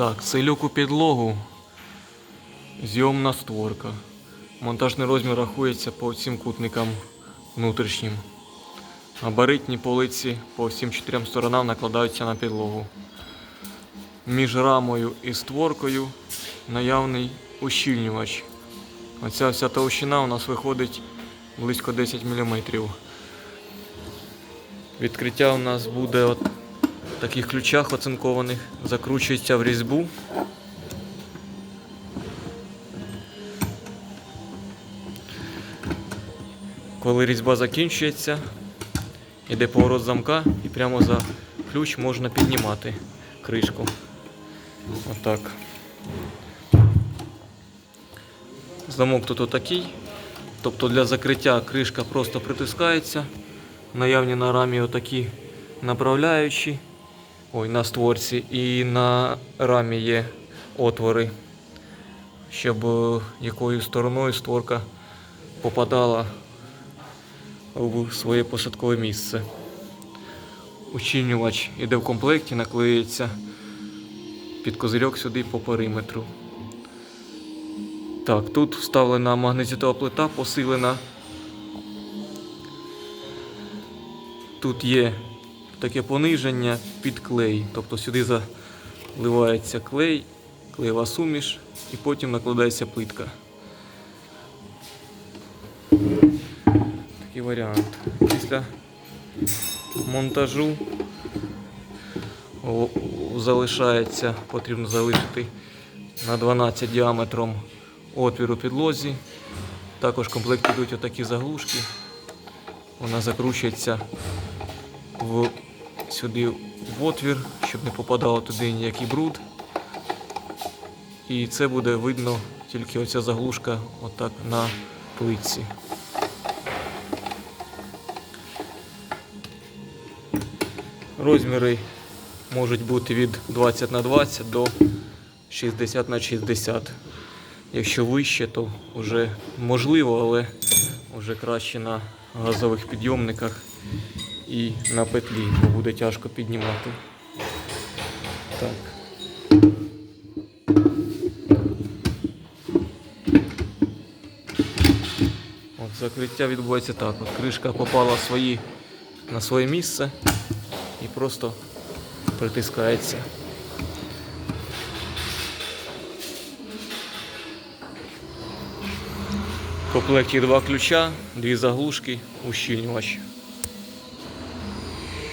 Так, целюк у підлогу. Зйомна створка. Монтажний розмір рахується по всім кутникам внутрішнім. Габаритні полиці по всім чотирьом сторонам накладаються на підлогу. Між рамою і створкою наявний ущільнювач. Оця вся товщина у нас виходить близько 10 мм. Відкриття у нас буде от таких ключах оцинкованих, закручується в різьбу. Коли різьба закінчується, йде поворот замка і прямо за ключ можна піднімати кришку. Отак. Замок тут отакий. Тобто для закриття кришка просто притискається. Наявні на рамі отакі направляючі. Ой, на створці. І на рамі є отвори, щоб е, якою стороною створка попадала в своє посадкове місце. Ущільнювач іде в комплекті, наклеюється під козирьок сюди по периметру. Так, тут вставлена магнезитова плита, посилена. Тут є таке пониження під клей. Тобто сюди заливається клей, клеєва суміш і потім накладається плитка. Такий варіант. Після монтажу залишається, потрібно залишити на 12 діаметром отвір у підлозі. Також в йдуть отакі заглушки. Вона закручується в, сюди в отвір, щоб не попадало туди ніякий бруд. І це буде видно тільки оця заглушка отак на плитці. Розміри можуть бути від 20 на 20 до 60 на 60. Якщо вище, то вже можливо, але вже краще на газових підйомниках і на петлі, бо буде тяжко піднімати. Так. От закриття відбувається так. От кришка попала свої, на своє місце і просто притискається. В комплекті два ключа, дві заглушки, ущільнювач.